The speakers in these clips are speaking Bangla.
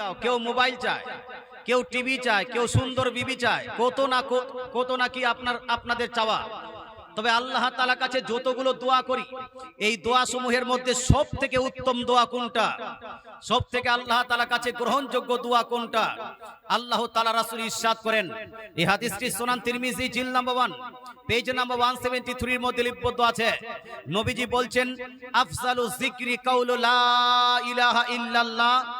দাও কেউ মোবাইল চায়, কেউ টিভি চায়, কেউ সুন্দর বিবি চায়, কত না কো- কত নাকি আপনার, আপনাদের চাওয়া। তবে আল্লাহ তালা কাছে যতগুলো দোয়া করি, এই দোয়া সমূহের মধ্যে সব থেকে উত্তম দোয়া কোনটা? সব থেকে আল্লাহ তালা কাছে গ্রহণযোগ্য দোয়া কোনটা? আল্লাহ তালা রাসুল ইরশাদ করেন, এই হাদিসটি সোনান তিরমিজি, জিল number one, page number one seventy থ্রির মধ্যে লিপিবদ্ধ আছে। নবীজি বলছেন, আফজালু জিক্রি কাউলু লা ইলাহা ইল্লাল্লাহ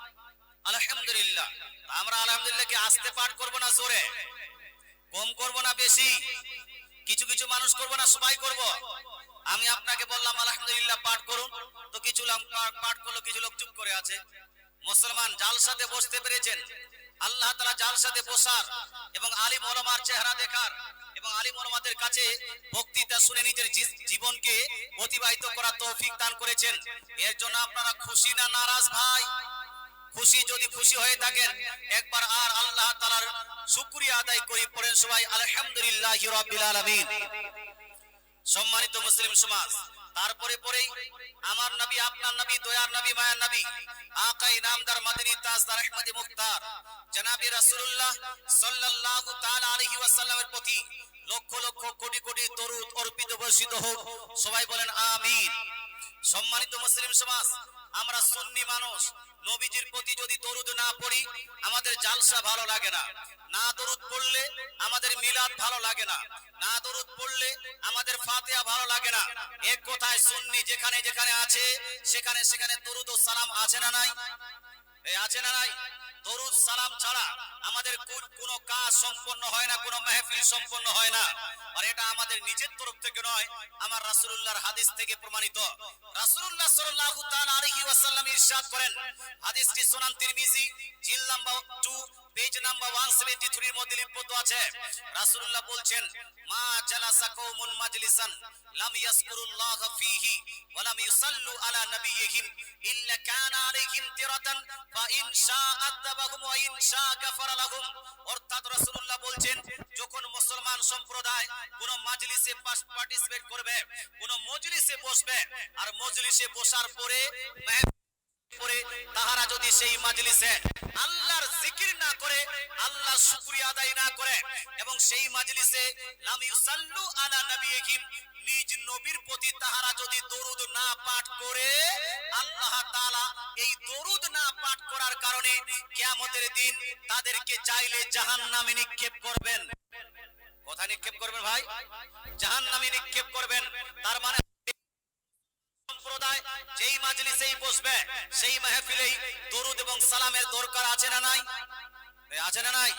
আলহামদুলিল্লাহ। আমরা আলহামদুলিল্লাহ কি আস্তে পাঠ করব না জোরে? কম করব না বেশি? কিছু কিছু মানুষ করব না সবাই করব? আমি আপনাকে বললাম, আলহামদুলিল্লাহ পাঠ করুন। তো কিছু লোক পাঠ করল, কিছু লোক চুপ করে আছে। মুসলমান জালসাতে বসতে পেরেছেন। আল্লাহ তালা জালসাতে বসার এবং আলিম ওলমার চেহারা দেখার এবং আলিম ওলমাদের কাছে বক্তৃতা শুনে নিজের জীবনকে অতিবাহিত করার তৌফিক দান করেছেন। এর জন্য আপনারা খুশি না নারাজ ভাই? খুশি যদি খুশি হয়ে থাকেন, একবার আর আল্লাহ তালার শুক্রিয়া আদায় করি, পড়েন সবাই আলহামদুলিল্লাহ রাব্বিল সম্মানিত মুসলিম সমাজ, তারপরে পরেই আমার নবী, আপনার নবী, দয়ার নবী, মায়ার নবী, আকাই নামদার মাদানী তাজদার আহমদি মুখতার, জনাবি রাসূলুল্লাহ সাল্লাল্লাহু তাআলা আলাইহি ওয়াসাল্লামের প্রতি লক্ষ লক্ষ কোটি কোটি দরুদ অর্পিত, বর্ষিত হোক, সবাই বলেন আমিন। সম্মানিত মুসলিম সমাজ আমরা সুন্নি মানুষ, নবীজির প্রতি যদি দরুদ না পড়ি, আমাদের জালসা ভালো লাগে না। না দরুদ পড়লে আমাদের মিলাদ ভালো লাগে না। না দরুদ পড়লে আমাদের ফাতিহা ভালো লাগে না। এক কথায় সুন্নি যেখানে যেখানে আছে, সেখানে সেখানে দরুদ ও সালাম আছে না নাই? আছে না নাই? দরুদ, সালাম ছাড়া আমাদের কোনো কাজ সম্পন্ন হয় না, কোনো মেহফিল সম্পন্ন হয় না। আর এটা আমাদের নিজের তরফ থেকে নয়, আমার রাসূলুল্লাহর হাদিস থেকে প্রমাণিত। রাসূলুল্লাহ সাল্লাল্লাহু ওয়াসাল্লাম ইরশাদ করেন, হাদিসটি সুনান তিরমিজি, জিল নাম্বার 2 পেজ নাম্বার 173 এর মধ্যে লিপিবদ্ধ আছে। রাসূলুল্লাহ বলছেন, মা জালাসা কওমুন মাজলিসান, লাম ইয়াসকুরুল্লাহ ফীহি ওয়া ইউসাল্লু আলা নাবিয়্যিহিম ইল্লা তাহারা যদি সেই মাজলিসে আল্লাহর জিকির না করে, আল্লাহর শুকরিয়া আদায় না করে, এবং সেই মাজলিসে নিজ নবীর প্রতি তাহারা যদি দরুদ না পাঠ করে, আল্লাহ তাআলা এই দরুদ না পাঠ করার কারণে কিয়ামতের দিন তাদেরকে চাইলে জাহান্নামে নিক্ষেপ করবেন। কথা নিক্ষেপ করবেন ভাই? জাহান্নামে নিক্ষেপ করবেন। তার মানে সম্প্রদায় যেই মাজলিসেই বসবে, সেই মাহফিলেই দরুদ এবং সালামের দরকার আছে না নাই? আছে না নাই?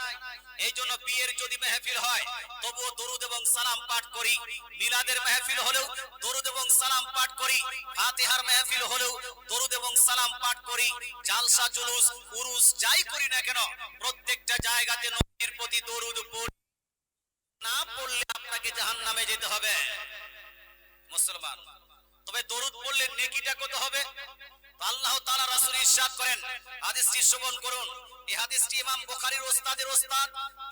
এই জন্য বিয়ের যদি মেহফিল হয়, তবুও দরুদ এবং সালাম পাঠ করি। মিলাদের মেহফিল হলেও দরুদ এবং সালাম পাঠ করি। ফাতিহার মেহফিল হলেও দরুদ এবং সালাম পাঠ করি। জালসা, জুলুস, উরুস যাই করি না কেন, প্রত্যেকটা জায়গাতে নবীর প্রতি দরুদ পড়ি না পড়লে আপনাকে জাহান্নামে যেতে হবে। মুসলমান, তবে দরুদ পড়লে নেকিটা কত হবে? আল্লাহ তাআলা রাসূল ইরশাদ করেন, হাদিসটি শ্রবণ করুন। এই হাদিসটি ইমাম বুখারীর ওস্তাদের ওস্তাদ,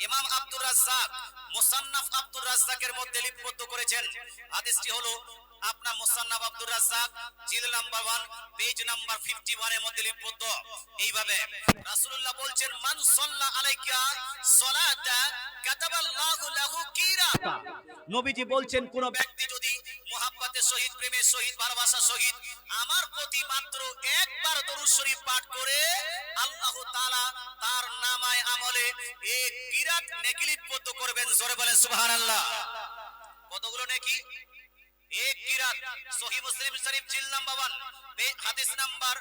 ইমাম আব্দুর রাজ্জাক, মুসান্নাফ আব্দুর রাজ্জাকের মধ্যে লিপিবদ্ধ করেছেন। হাদিসটি হলো আপনার মুসান্নাফ আব্দুর রাজ্জাক, জিল নাম্বার 1 পেজ নাম্বার 51 এর মধ্যে লিপিবদ্ধ। এইভাবে রাসূলুল্লাহ বলছেন, মান সাল্লা আলাইকা সালাতা, কাতাবাল্লাহু লাহু কিরাতা নবীজি বলছেন, কোন ব্যক্তি যদি মোহাব্বতের সহিত প্রেমের সহিত ভালোবাসা সহিত আমার প্রতি মাত্র একবার দরুদ শরীফ পাঠ করে আল্লাহ তাআলা তার নামায় আমলে এক বিরাট নেকি লিপিবদ্ধ করবেন। জোরে বলেন, সুবহানাল্লাহ। কতগুলো নেকি? এক কিরাত সহিহ মুসলিম শরীফ জিল নাম্বার 1 হাদিস নাম্বার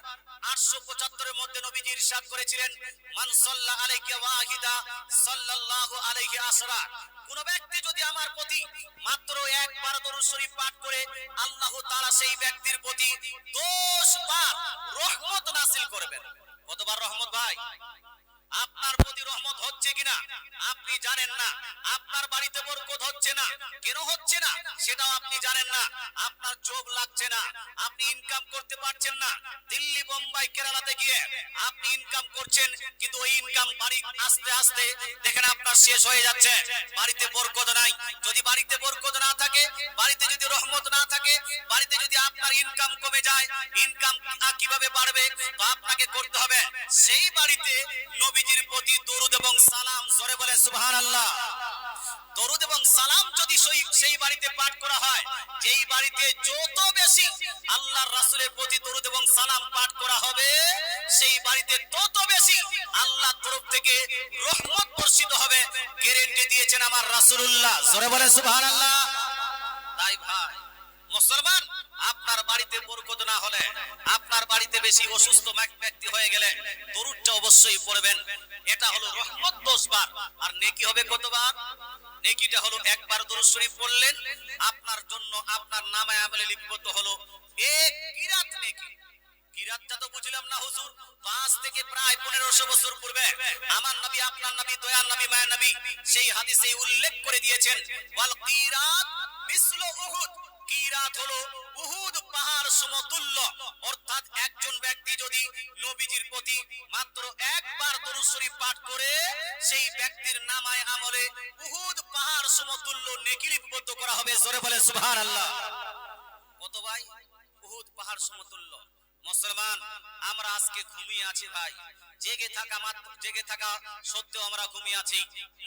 875 এর মধ্যে নবীজি ইরশাদ করেছিলেন, মান সাল্লা আলাইকা ওয়াহিদা সাল্লাল্লাহু আলাইহি আসরা। কোন ব্যক্তি যদি আমার প্রতি মাত্র একবার দরুদ শরীফ পাঠ করে আল্লাহ তাআলা সেই ব্যক্তির প্রতি দোষ বার রহমত নাসিল করবেন। কতবার রহমত ভাই? আপনার প্রতি রহমত হচ্ছে কিনা? আপনি জানেন না। আপনার বাড়িতে বরকত হচ্ছে না। কেন হচ্ছে না? সেটাও আপনি জানেন না। আপনার জব লাগছে না। আপনি ইনকাম করতে পারছেন না। দিল্লি, বোম্বাই, কেরালাতে গিয়ে আপনি ইনকাম করছেন, কিন্তু ওই ইনকাম বাড়ি আস্তে আস্তে দেখেন আপনার শেষ হয়ে যাচ্ছে। বাড়িতে বরকত নাই। যদি বাড়িতে বরকত না থাকে, বাড়িতে যদি রহমত না থাকে, বাড়িতে যদি আপনার ইনকাম কমে যায় ইনকাম কীভাবে বাড়বে? তো আপনাকে করতে হবে, সেই বাড়িতে নবী নবীজির প্রতি দরুদ এবং সালাম, জোরে বলে সুবহানাল্লাহ। দরুদ এবং সালাম যদি সেই বাড়িতে পাঠ করা হয়, যেই বাড়িতে যত বেশি আল্লাহর রাসূলের প্রতি দরুদ এবং সালাম পাঠ করা হবে, সেই বাড়িতে তত বেশি আল্লাহর তরফ থেকে রহমত বর্ষিত হবে। গ্যারান্টি দিয়েছেন আমার রাসূলুল্লাহ, জোরে বলে সুবহানাল্লাহ। না হলে আপনার বাড়িতে বেশি অসুস্থ ব্যক্তি হয়ে গেলে দরুদটা অবশ্যই পড়বেন। এটা হলো রহমত দশবার। আর নেকি হবে কতবার? নেকিটা হলো একবার দরুদ শরীফ পড়লেন, আপনার জন্য আপনার নামে আমলে লিপিবদ্ধ হলো এক কিরাত নেকি। কিরাতটা তো বুঝলাম না হুজুর, পাঁচ থেকে প্রায় পনেরোশো বছর পূর্বে আমার নবী, আপনার নবী দয়াল নবী, মায়ের নবী সেই হাদিসে উল্লেখ করে দিয়েছেন, ওয়াল কিরাত মিসলু উহুদ। কিরাত হলো? উহুদ পাহাড় সমতুল্য। অর্থাৎ একজন ব্যক্তি যদি নবীজির প্রতি মাত্র একবার দরুদ শরীফ পাঠ করে, সেই ব্যক্তির নামায় আমলে উহুদ পাহাড় সমতুল্য নেকি লিপিবদ্ধ করা হবে। জোরে বলে সুবহানাল্লাহ। কত ভাই? উহুদ পাহাড় সমতুল্য। মুসলমান, আমরা আজকে ঘুমিয়ে আছি ভাই। জেগে থাকা মাত্র জেগে থাকা সত্ত্বেও আমরা ঘুমিয়ে আছি।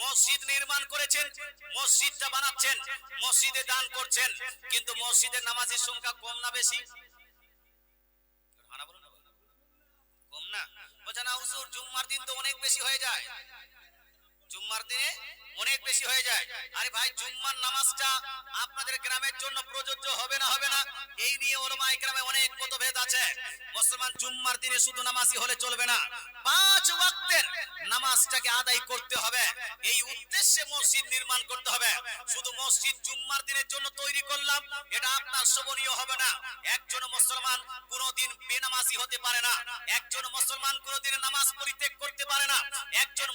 মসজিদ নির্মাণ করেছেন, মসজিদটা বানাচ্ছেন, মসজিদে দান করছেন, কিন্তু মসজিদের নামাজের সংখ্যা কম না বেশি? কম না? বলছে না, হুজুর, জুম্মার দিন তো অনেক বেশি হয়ে যায়। জুম্মার দিনে অনেক বেশি হয়ে যায়। আরে ভাই, জুম্মার নামাজটা আপনাদের গ্রামের জন্য প্রযোজ্য হবে না হবে না? এই নিয়ে ওলামায়ে গ্রামে অনেক মতভেদ আছে। মুসলমান জুম্মার দিনে শুধু নামাজই হলে চলবে না। পাঁচ ওয়াক্তের নামাজটাকে আদায় করতে হবে। এই উদ্দেশ্যে মসজিদ নির্মাণ করতে হবে। শুধু মসজিদ জুম্মার দিনের জন্য তৈরি করলাম, এটা আপনার শোভনীয় হবে না। একজন মুসলমান কোনোদিন বেনামাজি হতে পারে না। একজন মুসলমান কোনোদিন নামাজ পরিত্যাগ করতে পারে না। একজন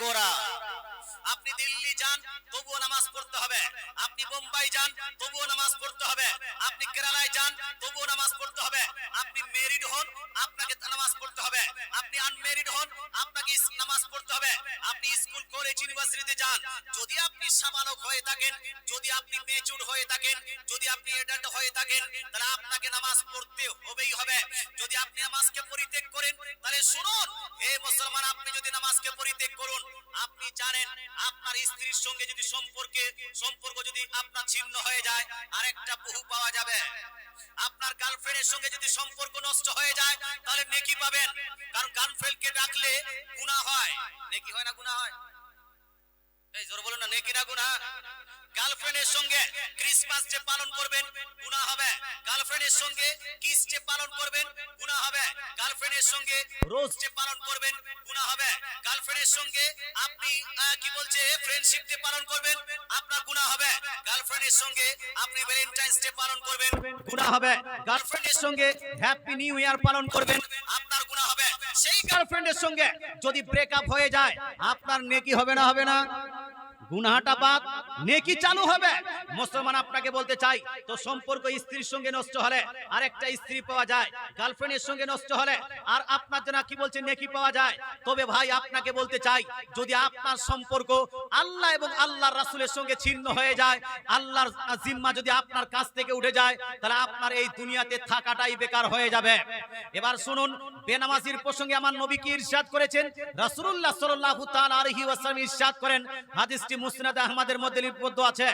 করা। দিল্লি যান, তবুও নামাজ পড়তে হবে। আপনি বোম্বাই যান, তবুও নামাজ পড়তে হবে। আপনি কেরালায় যান, তবুও নামাজ পড়তে হবে। আপনি মেরিড হন, আপনাকে নামাজ পড়তে হবে। আপনি আনমেরিড হন, আপনাকে নামাজ পড়তে হবে। আপনি স্কুল কলেজ ইউনিভার্সিটিতে যান। যদি আপনি সাবালক হয়ে থাকেন, যদি আপনি মেচুর হয়ে থাকেন, যদি আপনি এডাল্ট হয়ে থাকেন, তাহলে আপনাকে নামাজ পড়তে হবেই হবে। যদি আপনি নামাজকে পরিত্যাগ করেন, তাহলে শুনুন, হে মুসলমান, আপনি যদি নামাজকে পরিত্যাগ করুন, আপনি জানেন, আপনার স্ত্রীর সঙ্গে যদি সম্পর্কে, সম্পর্ক যদি আপনার ছিন্ন হয়ে যায়, আরেকটা বহু পাওয়া যাবে। আপনার গার্লফ্রেন্ডের সঙ্গে যদি সম্পর্ক নষ্ট হয়ে যায়, তাহলে নেকি পাবেন। কারণ গার্লফ্রেন্ডকে ডাকলে গুনাহ হয়। নেকি হয় না গুনাহ হয়? এই জোর বলুন না, নেকি না গুনাহ? গার্লফ্রেন্ডের সঙ্গে ক্রিসমাস ডে পালন করবেন, গুনাহ হবে। গার্লফ্রেন্ডের সঙ্গে কিস ডে পালন করবেন, গুনাহ হবে। গার্লফ্রেন্ডের সঙ্গে রোজ ডে পালন করবেন, গুনাহ হবে। গার্লফ্রেন্ডের সঙ্গে আপনি কি বলছে? ফ্রেন্ডশিপ ডে পালন করবেন, আপনার গুনাহ হবে। গার্লফ্রেন্ডের সঙ্গে আপনি ভ্যালেন্টাইন্স ডে পালন করবেন, গুনাহ হবে। গার্লফ্রেন্ডের সঙ্গে হ্যাপি নিউ ইয়ার পালন করবেন, আপনার গুনাহ হবে। সেই গার্লফ্রেন্ডের সঙ্গে যদি ব্রেকআপ হয়ে যায়, আপনার নেকি হবে না হবে না? গুনাহাটা বাদ নেকি চালু হবে। মুসলমান আপনাকে বলতে চাই, তো সম্পর্ক স্ত্রীর সঙ্গে নষ্ট হলে আরেকটা স্ত্রী পাওয়া যায় সঙ্গে নষ্ট হলে আর আপনার জন্য কি বলছে নেকি পাওয়া যায়? তবে ভাই, আপনাকে বলতে চাই, যদি আপনার সম্পর্ক আল্লাহ এবং আল্লাহর রাসূলের সঙ্গে ছিন্ন হয়ে যায়, আল্লাহর জিম্মা যদি আপনার কাছ থেকে উঠে যায়, তাহলে আপনার এই দুনিয়াতে থাকাটাই বেকার হয়ে যাবে। এবার শুনুন, বেনামাজির প্রসঙ্গে আমার নবী কি ইরশাদ করেছেন? রাসূলুল্লাহ সাল্লাল্লাহু তাআলা আলাইহি ইরশাদ করেন, হাদিসটি মুসনাদ আহমদের মধ্যে লিপিবদ্ধ আছে।